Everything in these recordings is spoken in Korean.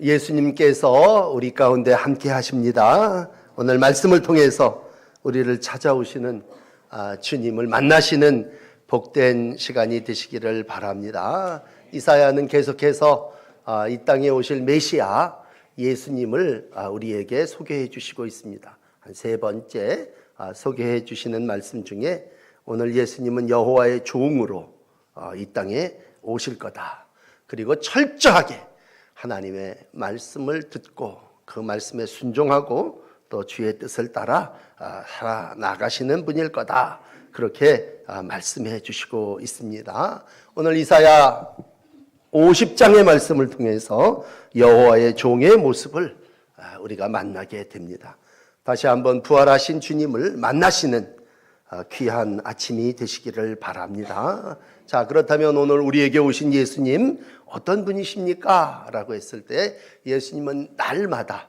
예수님께서 우리 가운데 함께 하십니다. 오늘 말씀을 통해서 우리를 찾아오시는 아, 주님을 만나시는 복된 시간이 되시기를 바랍니다. 이사야는 계속해서 아, 이 땅에 오실 메시아 예수님을 아, 우리에게 소개해 주시고 있습니다. 한 세 번째 아, 소개해 주시는 말씀 중에 오늘 예수님은 여호와의 종으로 어, 이 땅에 오실 거다. 그리고 철저하게 하나님의 말씀을 듣고 그 말씀에 순종하고 또 주의 뜻을 따라 아, 살아 나가시는 분일 거다. 그렇게 아, 말씀해 주시고 있습니다. 오늘 이사야 50장의 말씀을 통해서 여호와의 종의 모습을 아, 우리가 만나게 됩니다. 다시 한번 부활하신 주님을 만나시는 아, 귀한 아침이 되시기를 바랍니다. 자, 그렇다면 오늘 우리에게 오신 예수님 어떤 분이십니까? 라고 했을 때 예수님은 날마다,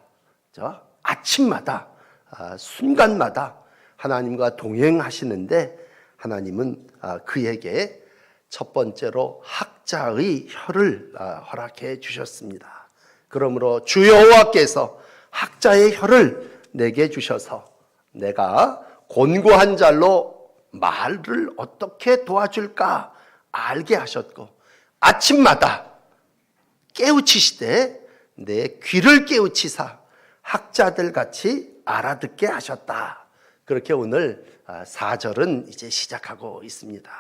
저 아침마다, 아, 순간마다 하나님과 동행하시는데 하나님은 아, 그에게 첫 번째로 학자의 혀를 아, 허락해 주셨습니다. 그러므로 주 여호와께서 학자의 혀를 내게 주셔서 내가 곤고한 잘로 말을 어떻게 도와줄까 알게 하셨고 아침마다 깨우치시되 내 귀를 깨우치사 학자들 같이 알아듣게 하셨다. 그렇게 오늘 아, 4절은 이제 시작하고 있습니다.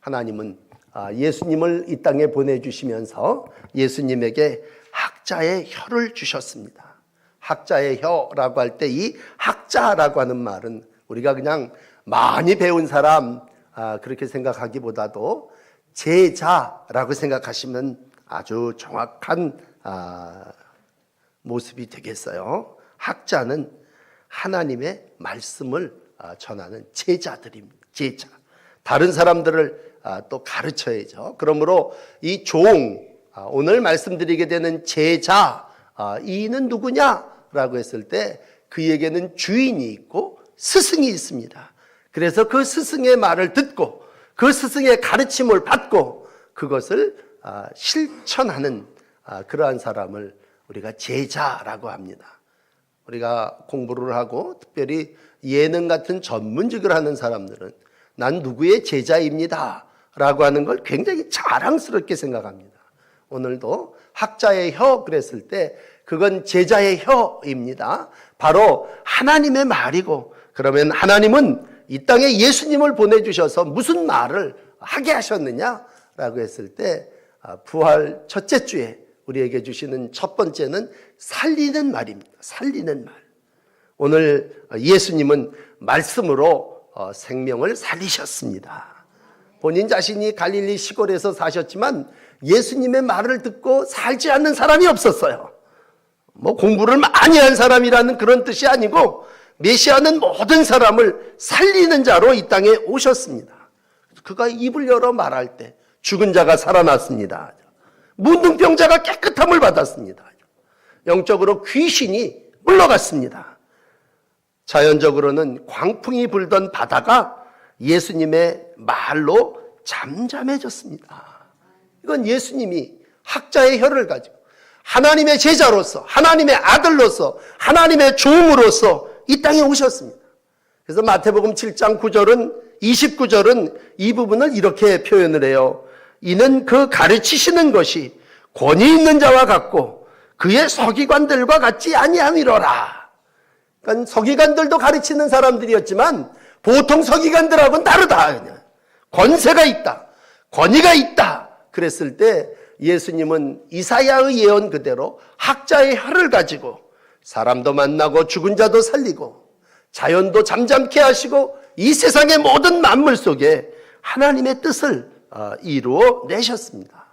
하나님은 아, 예수님을 이 땅에 보내주시면서 예수님에게 학자의 혀를 주셨습니다. 학자의 혀라고 할 때 이 학자라고 하는 말은 우리가 그냥 많이 배운 사람 아, 그렇게 생각하기보다도 제자라고 생각하시면 아주 정확한 아, 모습이 되겠어요. 학자는 하나님의 말씀을 아, 전하는 제자들입니다. 제자. 다른 사람들을 아, 또 가르쳐야죠. 그러므로 이 종, 아, 오늘 말씀드리게 되는 제자, 아, 이는 누구냐 라고 했을 때 그에게는 주인이 있고 스승이 있습니다. 그래서 그 스승의 말을 듣고 그 스승의 가르침을 받고 그것을 아, 실천하는 아, 그러한 사람을 우리가 제자라고 합니다. 우리가 공부를 하고 특별히 예능 같은 전문직을 하는 사람들은 난 누구의 제자입니다. 라고 하는 걸 굉장히 자랑스럽게 생각합니다. 오늘도 학자의 혀 그랬을 때 그건 제자의 혀입니다. 바로 하나님의 말이고 그러면 하나님은 이 땅에 예수님을 보내주셔서 무슨 말을 하게 하셨느냐라고 했을 때 아, 부활 첫째 주에 우리에게 주시는 첫 번째는 살리는 말입니다. 살리는 말. 오늘 예수님은 말씀으로 어, 생명을 살리셨습니다. 본인 자신이 갈릴리 시골에서 사셨지만 예수님의 말을 듣고 살지 않는 사람이 없었어요. 뭐 공부를 많이 한 사람이라는 그런 뜻이 아니고 메시아는 모든 사람을 살리는 자로 이 땅에 오셨습니다. 그가 입을 열어 말할 때 죽은 자가 살아났습니다. 문둥병자가 깨끗함을 받았습니다. 영적으로 귀신이 물러갔습니다. 자연적으로는 광풍이 불던 바다가 예수님의 말로 잠잠해졌습니다. 이건 예수님이 학자의 혀를 가지고 하나님의 제자로서 하나님의 아들로서 하나님의 종으로서 이 땅에 오셨습니다. 그래서 마태복음 7장 9절은 29절은 이 부분을 이렇게 표현을 해요. 이는 그 가르치시는 것이 권위 있는 자와 같고 그의 서기관들과 같지 아니함이로라. 그러니까 서기관들도 가르치는 사람들이었지만 보통 서기관들하고는 다르다. 그냥. 권세가 있다. 권위가 있다. 그랬을 때 예수님은 이사야의 예언 그대로 학자의 혀를 가지고 사람도 만나고 죽은 자도 살리고 자연도 잠잠케 하시고 이 세상의 모든 만물 속에 하나님의 뜻을 어, 이루어 내셨습니다.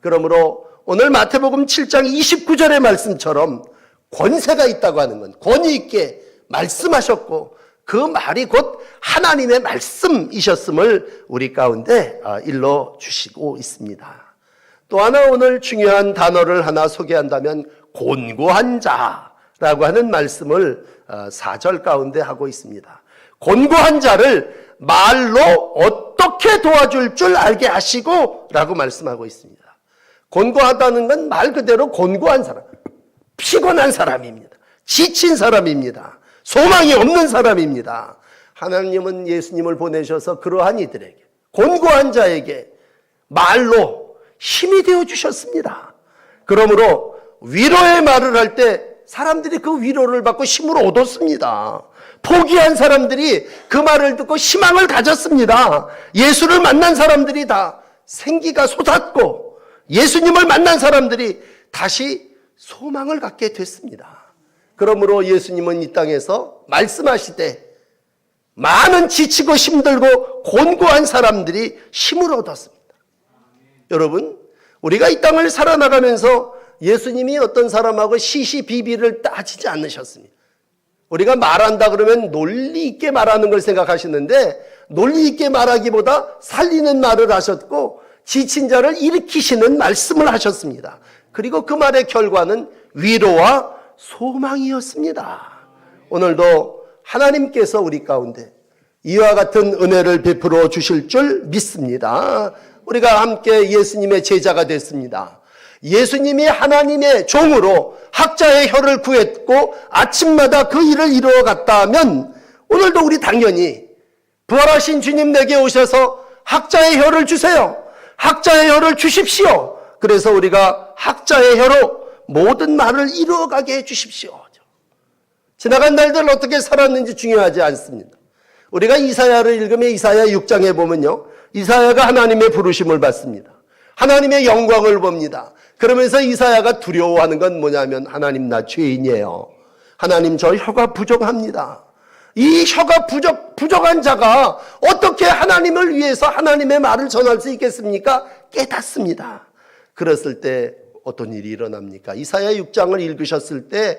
그러므로 오늘 마태복음 7장 29절의 말씀처럼 권세가 있다고 하는 건 권위 있게 말씀하셨고 그 말이 곧 하나님의 말씀이셨음을 우리 가운데 어, 일러 주시고 있습니다. 또 하나 오늘 중요한 단어를 하나 소개한다면 곤고한 자 라고 하는 말씀을 4절 가운데 하고 있습니다. 곤고한 자를 말로 어떻게 도와줄 줄 알게 하시고 라고 말씀하고 있습니다. 곤고하다는 건 말 그대로 곤고한 사람. 피곤한 사람입니다. 지친 사람입니다. 소망이 없는 사람입니다. 하나님은 예수님을 보내셔서 그러한 이들에게, 곤고한 자에게 말로 힘이 되어 주셨습니다. 그러므로 위로의 말을 할때 사람들이 그 위로를 받고 힘을 얻었습니다. 포기한 사람들이 그 말을 듣고 희망을 가졌습니다. 예수를 만난 사람들이 다 생기가 솟았고 예수님을 만난 사람들이 다시 소망을 갖게 됐습니다. 그러므로 예수님은 이 땅에서 말씀하시되 많은 지치고 힘들고 곤고한 사람들이 힘을 얻었습니다. 여러분, 우리가 이 땅을 살아나가면서 예수님이 어떤 사람하고 시시비비를 따지지 않으셨습니다. 우리가 말한다 그러면 논리 있게 말하는 걸 생각하시는데 논리 있게 말하기보다 살리는 말을 하셨고 지친 자를 일으키시는 말씀을 하셨습니다. 그리고 그 말의 결과는 위로와 소망이었습니다. 오늘도 하나님께서 우리 가운데 이와 같은 은혜를 베풀어 주실 줄 믿습니다. 우리가 함께 예수님의 제자가 됐습니다. 예수님이 하나님의 종으로 학자의 혀를 구했고 아침마다 그 일을 이루어 갔다면 오늘도 우리 당연히 부활하신 주님 내게 오셔서 학자의 혀를 주세요. 학자의 혀를 주십시오. 그래서 우리가 학자의 혀로 모든 말을 이루어가게 해 주십시오. 지나간 날들 어떻게 살았는지 중요하지 않습니다. 우리가 이사야를 읽으면 이사야 6장에 보면요. 이사야가 하나님의 부르심을 받습니다. 하나님의 영광을 봅니다. 그러면서 이사야가 두려워하는 건 뭐냐면 하나님 나 죄인이에요. 하나님 저 혀가 부족합니다. 이 혀가 부족, 부족한 자가 어떻게 하나님을 위해서 하나님의 말을 전할 수 있겠습니까? 깨닫습니다. 그랬을 때 어떤 일이 일어납니까? 이사야 6장을 읽으셨을 때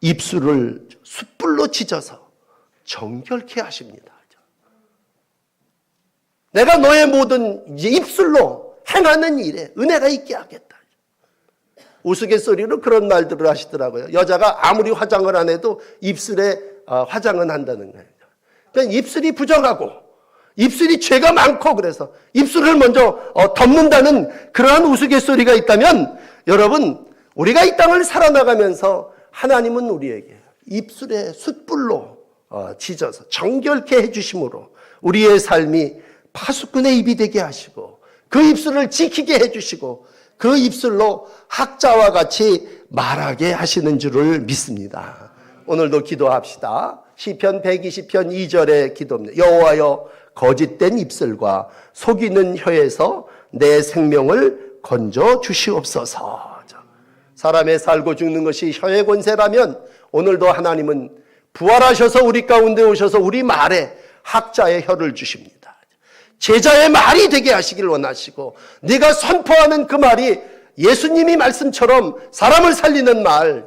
입술을 숯불로 찢어서 정결케 하십니다. 내가 너의 모든 입술로 행하는 일에 은혜가 있게 하겠다. 우스갯소리로 그런 말들을 하시더라고요. 여자가 아무리 화장을 안 해도 입술에 어, 화장은 한다는 거예요. 그러니까 입술이 부정하고 입술이 죄가 많고 그래서 입술을 먼저 어, 덮는다는 그러한 우스갯소리가 있다면 여러분 우리가 이 땅을 살아나가면서 하나님은 우리에게 입술에 숯불로 어, 찢어서 정결케 해주심으로 우리의 삶이 파수꾼의 입이 되게 하시고 그 입술을 지키게 해주시고 그 입술로 학자와 같이 말하게 하시는 줄을 믿습니다. 오늘도 기도합시다. 시편 120편 2절의 기도입니다. 여호와여 거짓된 입술과 속이는 혀에서 내 생명을 건져 주시옵소서. 사람의 살고 죽는 것이 혀의 권세라면 오늘도 하나님은 부활하셔서 우리 가운데 오셔서 우리 말에 학자의 혀를 주십니다. 제자의 말이 되게 하시길 원하시고 네가 선포하는 그 말이 예수님이 말씀처럼 사람을 살리는 말,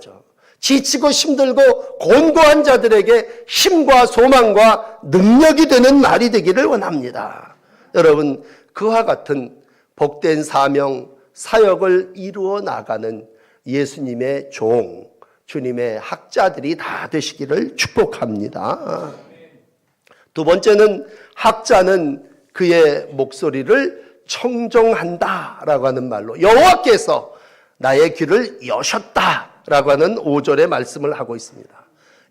지치고 힘들고 곤고한 자들에게 힘과 소망과 능력이 되는 말이 되기를 원합니다. 여러분 그와 같은 복된 사명 사역을 이루어 나가는 예수님의 종, 주님의 학자들이 다 되시기를 축복합니다. 두 번째는 학자는 그의 목소리를 청정한다라고 하는 말로 여호와께서 나의 귀를 여셨다라고 하는 5절의 말씀을 하고 있습니다.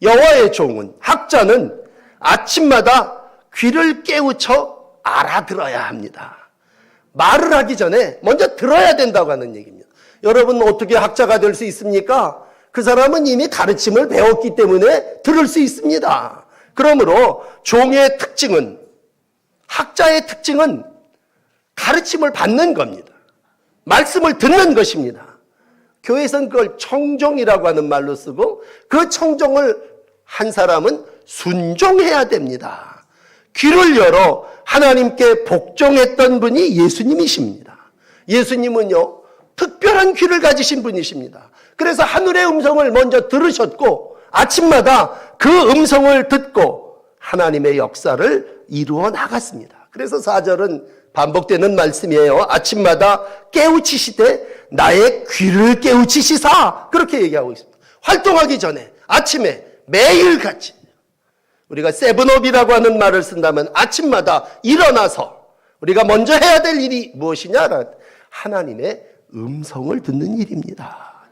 여호와의 종은 학자는 아침마다 귀를 깨우쳐 알아들어야 합니다. 말을 하기 전에 먼저 들어야 된다고 하는 얘기입니다. 여러분 어떻게 학자가 될 수 있습니까? 그 사람은 이미 가르침을 배웠기 때문에 들을 수 있습니다. 그러므로 종의 특징은 학자의 특징은 가르침을 받는 겁니다. 말씀을 듣는 것입니다. 교회에서는 그걸 청종이라고 하는 말로 쓰고 그 청종을 한 사람은 순종해야 됩니다. 귀를 열어 하나님께 복종했던 분이 예수님이십니다. 예수님은요, 특별한 귀를 가지신 분이십니다. 그래서 하늘의 음성을 먼저 들으셨고 아침마다 그 음성을 듣고 하나님의 역사를 이루어 나갔습니다. 그래서 4절은 반복되는 말씀이에요. 아침마다 깨우치시되 나의 귀를 깨우치시사 그렇게 얘기하고 있습니다. 활동하기 전에 아침에 매일 같이 우리가 세븐업이라고 하는 말을 쓴다면 아침마다 일어나서 우리가 먼저 해야 될 일이 무엇이냐? 하나님의 음성을 듣는 일입니다.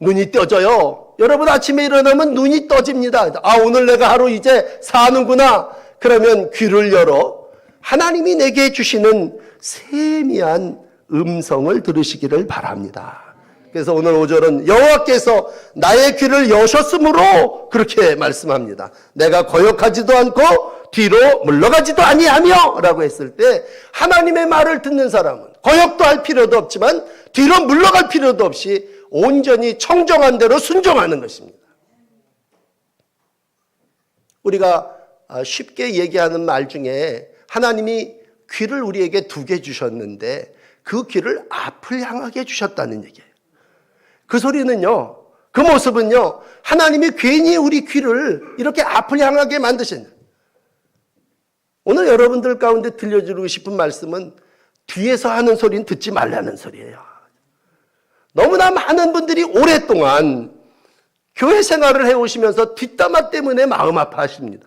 눈이 떠져요. 여러분 아침에 일어나면 눈이 떠집니다. 아, 오늘 내가 하루 이제 사는구나. 그러면 귀를 열어 하나님이 내게 주시는 세미한 음성을 들으시기를 바랍니다. 그래서 오늘 5절은 여호와께서 나의 귀를 여셨으므로 그렇게 말씀합니다. 내가 거역하지도 않고 뒤로 물러가지도 아니하며 라고 했을 때 하나님의 말을 듣는 사람은 거역도 할 필요도 없지만 뒤로 물러갈 필요도 없이 온전히 청정한 대로 순종하는 것입니다. 우리가 아, 쉽게 얘기하는 말 중에 하나님이 귀를 우리에게 두 개 주셨는데 그 귀를 앞을 향하게 주셨다는 얘기예요. 그 소리는요, 그 모습은요, 하나님이 괜히 우리 귀를 이렇게 앞을 향하게 만드신. 오늘 여러분들 가운데 들려주고 싶은 말씀은 뒤에서 하는 소리는 듣지 말라는 소리예요. 너무나 많은 분들이 오랫동안 교회 생활을 해오시면서 뒷담화 때문에 마음 아파하십니다.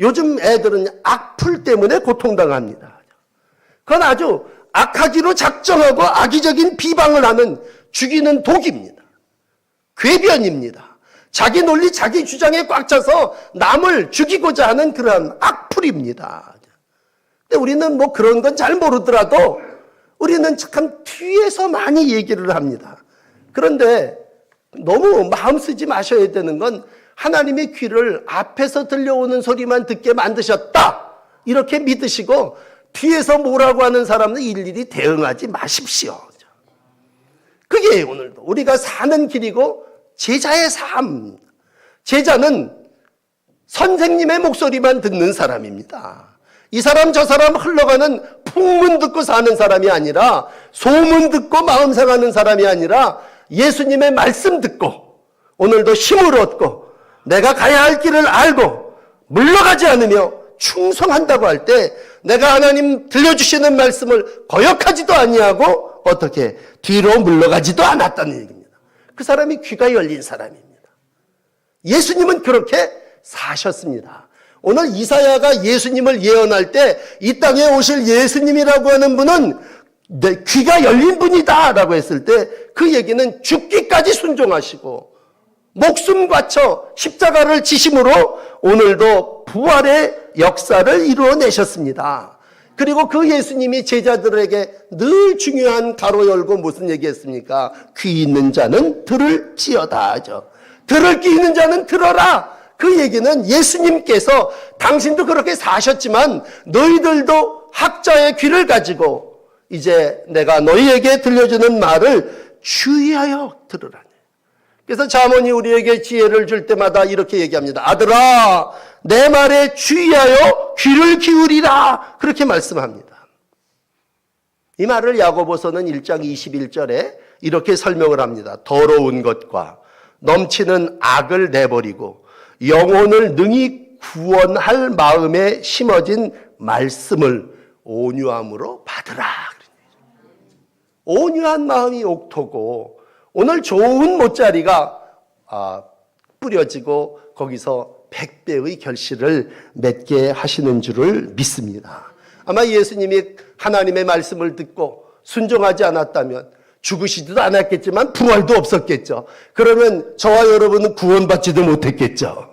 요즘 애들은 악플 때문에 고통당합니다. 그건 아주 악하기로 작정하고 악의적인 비방을 하는 죽이는 독입니다. 궤변입니다. 자기 논리, 자기 주장에 꽉 차서 남을 죽이고자 하는 그런 악플입니다. 근데 우리는 뭐 그런 건 잘 모르더라도 우리는 참 뒤에서 많이 얘기를 합니다. 그런데 너무 마음 쓰지 마셔야 되는 건 하나님의 귀를 앞에서 들려오는 소리만 듣게 만드셨다. 이렇게 믿으시고 뒤에서 뭐라고 하는 사람은 일일이 대응하지 마십시오. 그게 오늘도 우리가 사는 길이고 제자의 삶. 제자는 선생님의 목소리만 듣는 사람입니다. 이 사람 저 사람 흘러가는 풍문 듣고 사는 사람이 아니라 소문 듣고 마음 상하는 사람이 아니라 예수님의 말씀 듣고 오늘도 힘을 얻고 내가 가야 할 길을 알고 물러가지 않으며 충성한다고 할 때 내가 하나님 들려주시는 말씀을 거역하지도 아니하고 어떻게 뒤로 물러가지도 않았다는 얘기입니다. 그 사람이 귀가 열린 사람입니다. 예수님은 그렇게 사셨습니다. 오늘 이사야가 예수님을 예언할 때 이 땅에 오실 예수님이라고 하는 분은 내 귀가 열린 분이다 라고 했을 때 그 얘기는 죽기까지 순종하시고 목숨 바쳐 십자가를 지심으로 오늘도 부활의 역사를 이루어내셨습니다. 그리고 그 예수님이 제자들에게 늘 중요한 가로 열고 무슨 얘기했습니까? 귀 있는 자는 들을 지어다 하죠. 들을 귀 있는 자는 들어라. 그 얘기는 예수님께서 당신도 그렇게 사셨지만 너희들도 학자의 귀를 가지고 이제 내가 너희에게 들려주는 말을 주의하여 들으라니. 그래서 자문이 우리에게 지혜를 줄 때마다 이렇게 얘기합니다. 아들아, 내 말에 주의하여 귀를 기울이라. 그렇게 말씀합니다. 이 말을 야고보서는 1장 21절에 이렇게 설명을 합니다. 더러운 것과 넘치는 악을 내버리고 영혼을 능히 구원할 마음에 심어진 말씀을 온유함으로 받으라. 온유한 마음이 옥토고 오늘 좋은 못자리가 아, 뿌려지고 거기서 백배의 결실을 맺게 하시는 줄을 믿습니다. 아마 예수님이 하나님의 말씀을 듣고 순종하지 않았다면 죽으시지도 않았겠지만 부활도 없었겠죠. 그러면 저와 여러분은 구원받지도 못했겠죠.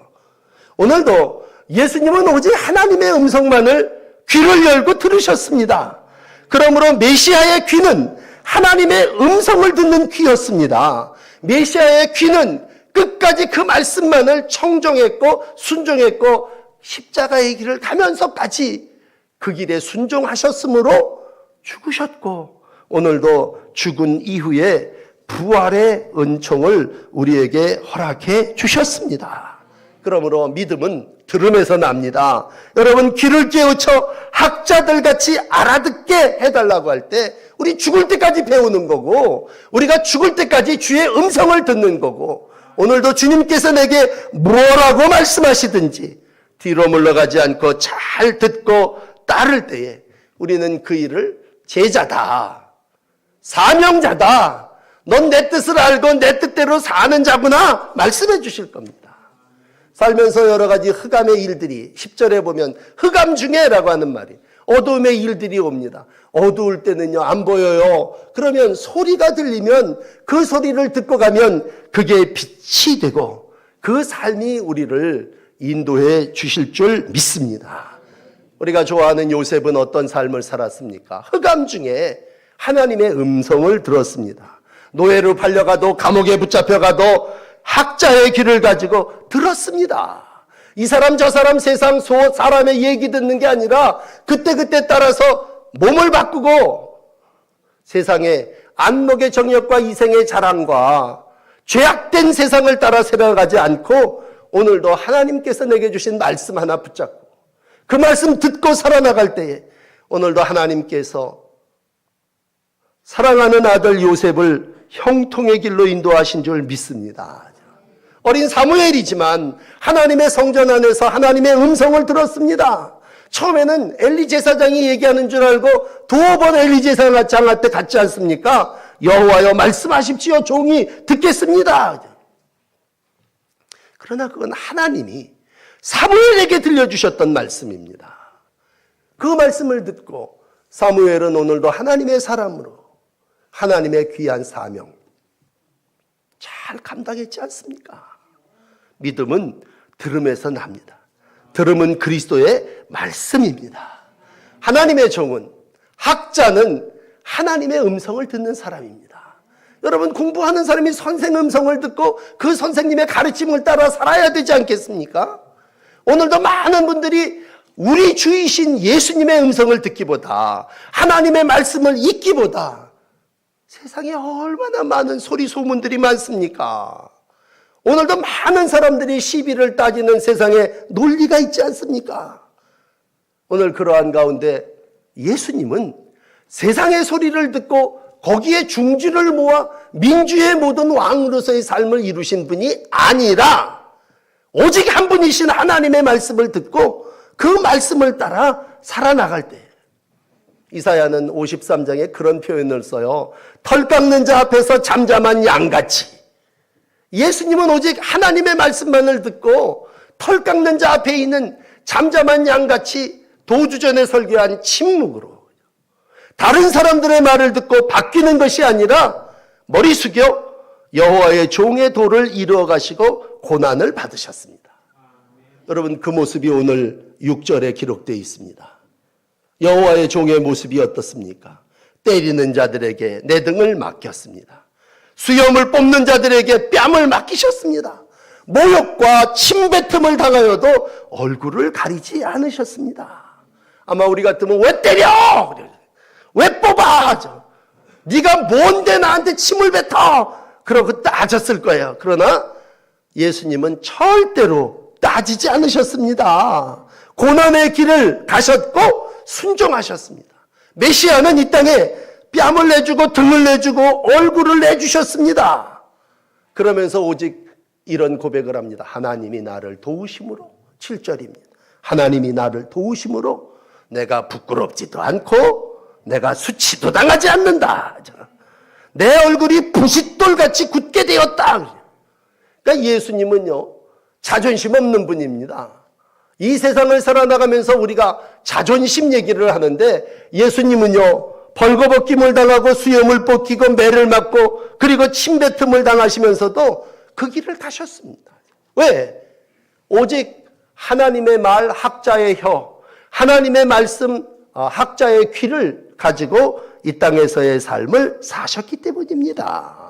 오늘도 예수님은 오직 하나님의 음성만을 귀를 열고 들으셨습니다. 그러므로 메시아의 귀는 하나님의 음성을 듣는 귀였습니다. 메시아의 귀는 끝까지 그 말씀만을 청정했고 순종했고 십자가의 길을 가면서까지 그 길에 순종하셨으므로 죽으셨고 오늘도 죽은 이후에 부활의 은총을 우리에게 허락해 주셨습니다. 그러므로 믿음은 들음에서 납니다. 여러분 귀를 깨우쳐 학자들 같이 알아듣게 해달라고 할 때 우리 죽을 때까지 배우는 거고 우리가 죽을 때까지 주의 음성을 듣는 거고 오늘도 주님께서 내게 뭐라고 말씀하시든지 뒤로 물러가지 않고 잘 듣고 따를 때에 우리는 그 일을 제자다. 사명자다. 넌 내 뜻을 알고 내 뜻대로 사는 자구나 말씀해 주실 겁니다. 살면서 여러 가지 흑암의 일들이 10절에 보면 흑암 중에라고 하는 말이 어둠의 일들이 옵니다. 어두울 때는요, 안 보여요. 그러면 소리가 들리면 그 소리를 듣고 가면 그게 빛이 되고 그 삶이 우리를 인도해 주실 줄 믿습니다. 우리가 좋아하는 요셉은 어떤 삶을 살았습니까? 흑암 중에 하나님의 음성을 들었습니다. 노예로 팔려가도 감옥에 붙잡혀가도 학자의 길을 가지고 들었습니다. 이 사람 저 사람 세상 소 사람의 얘기 듣는 게 아니라 그때그때 따라서 몸을 바꾸고 세상의 안목의 정욕과 이생의 자랑과 죄악된 세상을 따라 살아가지 않고 오늘도 하나님께서 내게 주신 말씀 하나 붙잡고 그 말씀 듣고 살아나갈 때에 오늘도 하나님께서 사랑하는 아들 요셉을 형통의 길로 인도하신 줄 믿습니다. 어린 사무엘이지만 하나님의 성전 안에서 하나님의 음성을 들었습니다. 처음에는 엘리 제사장이 얘기하는 줄 알고 두어 번 엘리 제사장한테 갔지 않습니까? 여호와여 말씀하십시오. 종이 듣겠습니다. 그러나 그건 하나님이 사무엘에게 들려주셨던 말씀입니다. 그 말씀을 듣고 사무엘은 오늘도 하나님의 사람으로 하나님의 귀한 사명 잘 감당했지 않습니까? 믿음은 들음에서 납니다. 들음은 그리스도의 말씀입니다. 하나님의 종은 학자는 하나님의 음성을 듣는 사람입니다. 여러분 공부하는 사람이 선생 음성을 듣고 그 선생님의 가르침을 따라 살아야 되지 않겠습니까? 오늘도 많은 분들이 우리 주이신 예수님의 음성을 듣기보다 하나님의 말씀을 읽기보다 세상에 얼마나 많은 소리 소문들이 많습니까? 오늘도 많은 사람들이 시비를 따지는 세상에 논리가 있지 않습니까? 오늘 그러한 가운데 예수님은 세상의 소리를 듣고 거기에 중지를 모아 민주의 모든 왕으로서의 삶을 이루신 분이 아니라 오직 한 분이신 하나님의 말씀을 듣고 그 말씀을 따라 살아나갈 때 이사야는 53장에 그런 표현을 써요. 털 깎는 자 앞에서 잠잠한 양같이 예수님은 오직 하나님의 말씀만을 듣고 털 깎는 자 앞에 있는 잠잠한 양같이 도주전에 설교한 침묵으로 다른 사람들의 말을 듣고 바뀌는 것이 아니라 머리 숙여 여호와의 종의 도를 이루어 가시고 고난을 받으셨습니다. 여러분 그 모습이 오늘 6절에 기록되어 있습니다. 여호와의 종의 모습이 어떻습니까? 때리는 자들에게 내 등을 맡겼습니다. 수염을 뽑는 자들에게 뺨을 맡기셨습니다. 모욕과 침뱉음을 당하여도 얼굴을 가리지 않으셨습니다. 아마 우리 같으면 왜 때려? 왜 뽑아? 네가 뭔데 나한테 침을 뱉어? 그러고 따졌을 거예요. 그러나 예수님은 절대로 따지지 않으셨습니다. 고난의 길을 가셨고 순종하셨습니다. 메시아는 이 땅에 뺨을 내주고 등을 내주고 얼굴을 내주셨습니다. 그러면서 오직 이런 고백을 합니다. 하나님이 나를 도우심으로 7절입니다. 하나님이 나를 도우심으로 내가 부끄럽지도 않고 내가 수치도 당하지 않는다. 내 얼굴이 부싯돌같이 굳게 되었다. 그러니까 예수님은요, 자존심 없는 분입니다. 이 세상을 살아나가면서 우리가 자존심 얘기를 하는데 예수님은요, 벌거벗김을 당하고 수염을 벗기고 매를 맞고 그리고 침뱉음을 당하시면서도 그 길을 가셨습니다. 왜? 오직 하나님의 말, 학자의 혀, 하나님의 말씀, 어, 학자의 귀를 가지고 이 땅에서의 삶을 사셨기 때문입니다.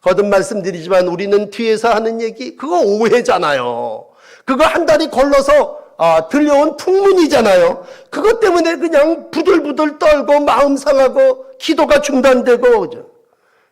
거듭 말씀드리지만 우리는 뒤에서 하는 얘기, 그거 오해잖아요. 그거 한 달이 걸러서 아, 들려온 풍문이잖아요. 그것 때문에 그냥 부들부들 떨고 마음 상하고 기도가 중단되고 그죠?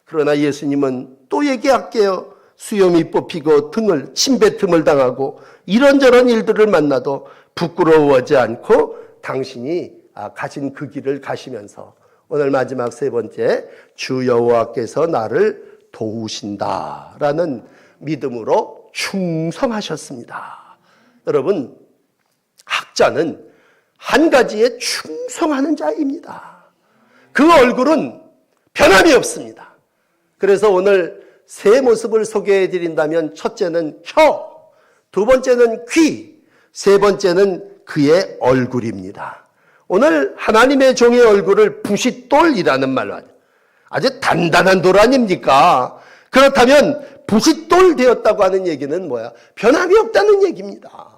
그러나 예수님은 또 얘기할게요. 수염이 뽑히고 등을 침뱉음을 당하고 이런저런 일들을 만나도 부끄러워하지 않고 당신이 아, 가진 그 길을 가시면서 오늘 마지막 세 번째 주 여호와께서 나를 도우신다라는 믿음으로 충성하셨습니다. 여러분 학자는 한 가지에 충성하는 자입니다. 그 얼굴은 변함이 없습니다. 그래서 오늘 세 모습을 소개해 드린다면 첫째는 혀, 두 번째는 귀, 세 번째는 그의 얼굴입니다. 오늘 하나님의 종의 얼굴을 부싯돌이라는 말로 하죠. 아주 단단한 돌 아닙니까? 그렇다면 부싯돌 되었다고 하는 얘기는 뭐야? 변함이 없다는 얘기입니다.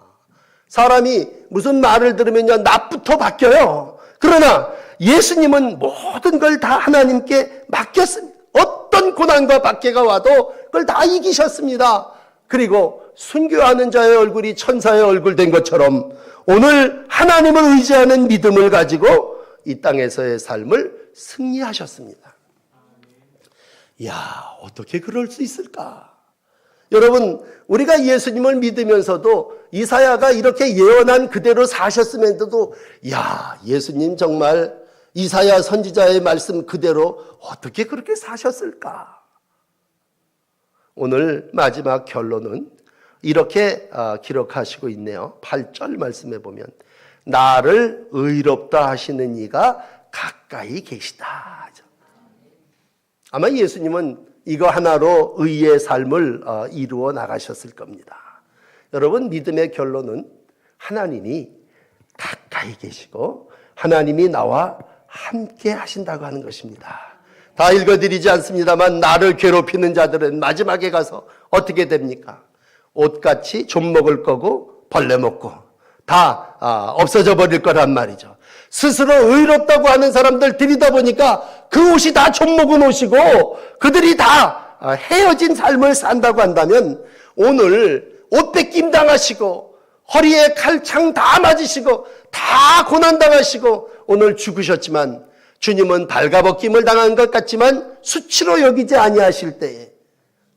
사람이 무슨 말을 들으면요, 낯부터 바뀌어요. 그러나 예수님은 모든 걸 다 하나님께 맡겼습니다. 어떤 고난과 박해가 와도 그걸 다 이기셨습니다. 그리고 순교하는 자의 얼굴이 천사의 얼굴 된 것처럼 오늘 하나님을 의지하는 믿음을 가지고 이 땅에서의 삶을 승리하셨습니다. 야, 어떻게 그럴 수 있을까? 여러분, 우리가 예수님을 믿으면서도 이사야가 이렇게 예언한 그대로 사셨음에도 야, 예수님 정말 이사야 선지자의 말씀 그대로 어떻게 그렇게 사셨을까? 오늘 마지막 결론은 이렇게 아, 기록하시고 있네요. 8절 말씀해 보면 나를 의롭다 하시는 이가 가까이 계시다. 아마 예수님은 이거 하나로 의의 삶을 어, 이루어 나가셨을 겁니다. 여러분 믿음의 결론은 하나님이 가까이 계시고 하나님이 나와 함께 하신다고 하는 것입니다. 다 읽어드리지 않습니다만 나를 괴롭히는 자들은 마지막에 가서 어떻게 됩니까? 옷같이 좀 먹을 거고 벌레 먹고 다 아, 없어져 버릴 거란 말이죠. 스스로 의롭다고 하는 사람들 들이다 보니까 그 옷이 다좀 먹은 옷이고 그들이 다 아, 헤어진 삶을 산다고 한다면 오늘 옷 뺏김 당하시고 허리에 칼창 다 맞으시고 다 고난 당하시고 오늘 죽으셨지만 주님은 발가벗김을 당한 것 같지만 수치로 여기지 아니하실 때에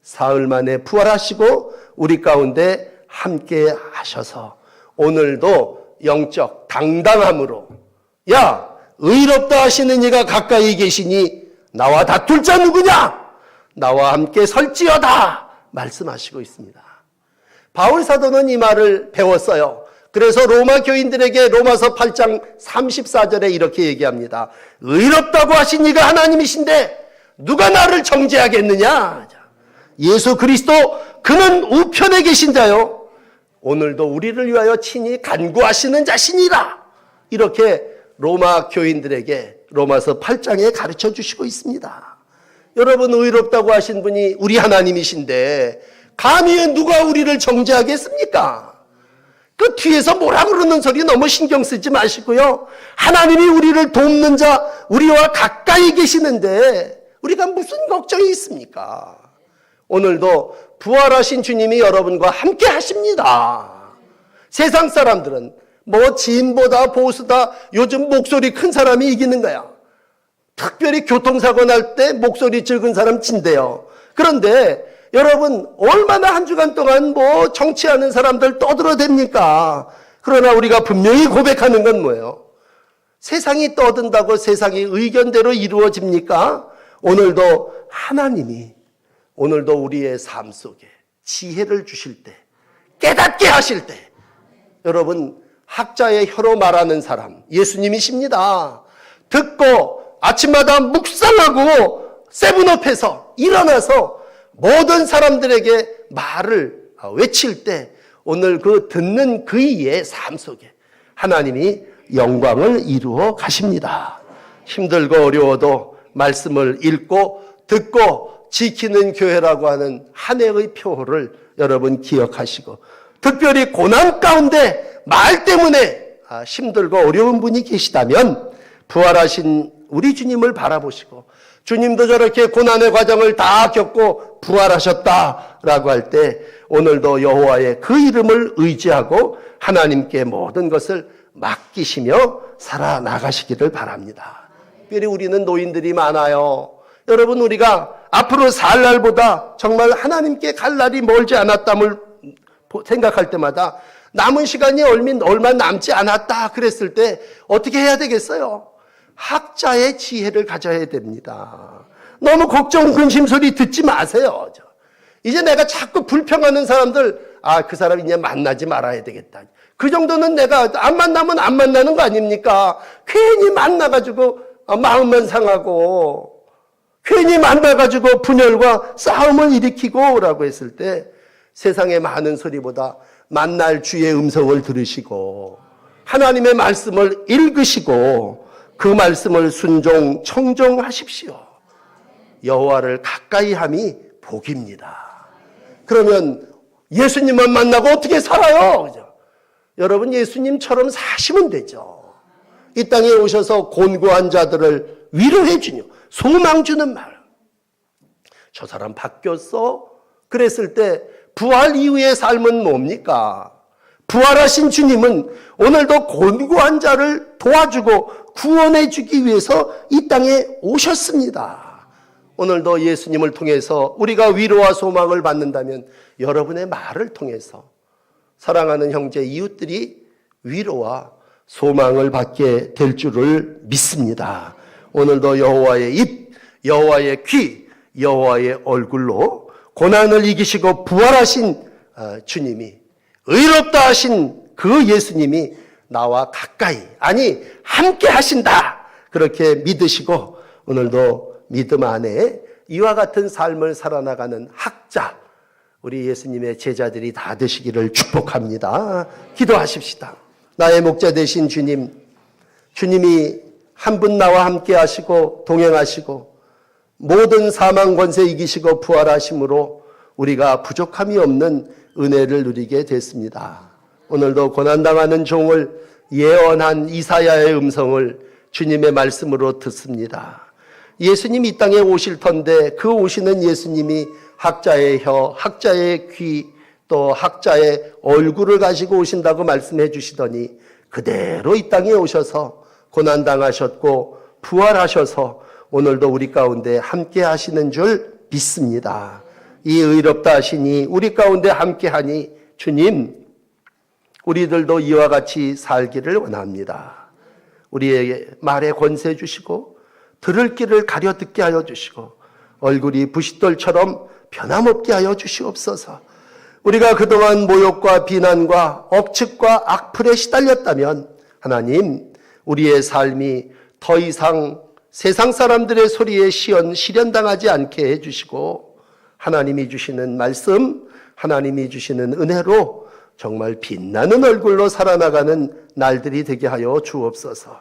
사흘 만에 부활하시고 우리 가운데 함께 하셔서 오늘도 영적 당당함으로 야 의롭다 하시는 이가 가까이 계시니 나와 다툴 자 누구냐 나와 함께 설지어다 말씀하시고 있습니다. 바울 사도는 이 말을 배웠어요. 그래서 로마 교인들에게 로마서 8장 34절에 이렇게 얘기합니다. 의롭다고 하신 이가 하나님이신데 누가 나를 정죄하겠느냐? 예수 그리스도 그는 우편에 계신 자요. 오늘도 우리를 위하여 친히 간구하시는 자신이라. 이렇게 로마 교인들에게 로마서 8장에 가르쳐 주시고 있습니다. 여러분 의롭다고 하신 분이 우리 하나님이신데 감히 누가 우리를 정죄하겠습니까? 그 뒤에서 뭐라 그러는 소리 너무 신경 쓰지 마시고요. 하나님이 우리를 돕는 자, 우리와 가까이 계시는데 우리가 무슨 걱정이 있습니까? 오늘도 부활하신 주님이 여러분과 함께 하십니다. 세상 사람들은 뭐 지인보다 보수다 요즘 목소리 큰 사람이 이기는 거야. 특별히 교통사고 날 때 목소리 적은 사람 친대요. 그런데 여러분 얼마나 한 주간 동안 뭐 정치하는 사람들 떠들어댑니까? 그러나 우리가 분명히 고백하는 건 뭐예요? 세상이 떠든다고 세상이 의견대로 이루어집니까? 오늘도 하나님이 오늘도 우리의 삶 속에 지혜를 주실 때 깨닫게 하실 때 여러분 학자의 혀로 말하는 사람 예수님이십니다. 듣고 아침마다 묵상하고 세븐업해서 일어나서 모든 사람들에게 말을 외칠 때 오늘 그 듣는 그이의 삶 속에 하나님이 영광을 이루어 가십니다. 힘들고 어려워도 말씀을 읽고 듣고 지키는 교회라고 하는 한 해의 표를 여러분 기억하시고 특별히 고난 가운데 말 때문에 아, 힘들고 어려운 분이 계시다면 부활하신 우리 주님을 바라보시고 주님도 저렇게 고난의 과정을 다 겪고 부활하셨다라고 할 때 오늘도 여호와의 그 이름을 의지하고 하나님께 모든 것을 맡기시며 살아나가시기를 바랍니다. 특별히 우리는 노인들이 많아요. 여러분 우리가 앞으로 살 날보다 정말 하나님께 갈 날이 멀지 않았담을 생각할 때마다 남은 시간이 얼마 남지 않았다 그랬을 때 어떻게 해야 되겠어요? 학자의 지혜를 가져야 됩니다. 너무 걱정, 근심 소리 듣지 마세요. 이제 내가 자꾸 불평하는 사람들, 아, 그 사람 이제 만나지 말아야 되겠다. 그 정도는 내가 안 만나면 안 만나는 거 아닙니까? 괜히 만나가지고 마음만 상하고, 괜히 만나가지고 분열과 싸움을 일으키고 라고 했을 때 세상의 많은 소리보다 만날 주의 음성을 들으시고 하나님의 말씀을 읽으시고 그 말씀을 순종 청종하십시오. 여호와를 가까이 함이 복입니다. 그러면 예수님만 만나고 어떻게 살아요? 그죠? 여러분 예수님처럼 사시면 되죠. 이 땅에 오셔서 곤고한 자들을 위로해 주며 소망 주는 말. 저 사람 바뀌었어? 그랬을 때 부활 이후의 삶은 뭡니까? 부활하신 주님은 오늘도 곤고한 자를 도와주고 구원해 주기 위해서 이 땅에 오셨습니다. 오늘도 예수님을 통해서 우리가 위로와 소망을 받는다면 여러분의 말을 통해서 사랑하는 형제 이웃들이 위로와 소망을 받게 될 줄을 믿습니다. 오늘도 여호와의 입, 여호와의 귀, 여호와의 얼굴로 고난을 이기시고 부활하신 어, 주님이 의롭다 하신 그 예수님이 나와 가까이 아니 함께 하신다. 그렇게 믿으시고 오늘도 믿음 안에 이와 같은 삶을 살아나가는 학자 우리 예수님의 제자들이 다 되시기를 축복합니다. 기도하십시다. 나의 목자 되신 주님, 주님이 한 분 나와 함께 하시고 동행하시고 모든 사망 권세 이기시고 부활하심으로 우리가 부족함이 없는 은혜를 누리게 됐습니다. 오늘도 고난당하는 종을 예언한 이사야의 음성을 주님의 말씀으로 듣습니다. 예수님 이 땅에 오실 텐데 그 오시는 예수님이 학자의 혀, 학자의 귀, 또 학자의 얼굴을 가지고 오신다고 말씀해 주시더니 그대로 이 땅에 오셔서 고난당하셨고 부활하셔서 오늘도 우리 가운데 함께 하시는 줄 믿습니다. 이 의롭다 하시니 우리 가운데 함께 하니 주님, 우리들도 이와 같이 살기를 원합니다. 우리에게 말에 권세 주시고 들을 길을 가려 듣게 하여 주시고 얼굴이 부싯돌처럼 변함없게 하여 주시옵소서. 우리가 그동안 모욕과 비난과 억측과 악플에 시달렸다면 하나님 우리의 삶이 더 이상 세상 사람들의 소리에 시연 실현당하지 않게 해 주시고 하나님이 주시는 말씀, 하나님이 주시는 은혜로 정말 빛나는 얼굴로 살아나가는 날들이 되게 하여 주옵소서.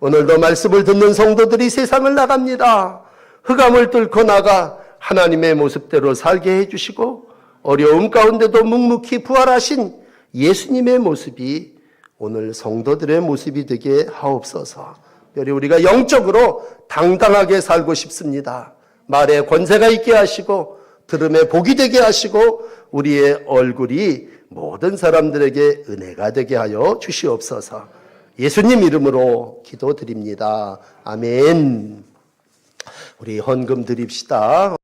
오늘도 말씀을 듣는 성도들이 세상을 나갑니다. 흑암을 뚫고 나가 하나님의 모습대로 살게 해주시고 어려움 가운데도 묵묵히 부활하신 예수님의 모습이 오늘 성도들의 모습이 되게 하옵소서. 우리가 영적으로 당당하게 살고 싶습니다. 말에 권세가 있게 하시고 들음에 복이 되게 하시고 우리의 얼굴이 모든 사람들에게 은혜가 되게 하여 주시옵소서. 예수님 이름으로 기도드립니다. 아멘. 우리 헌금 드립시다.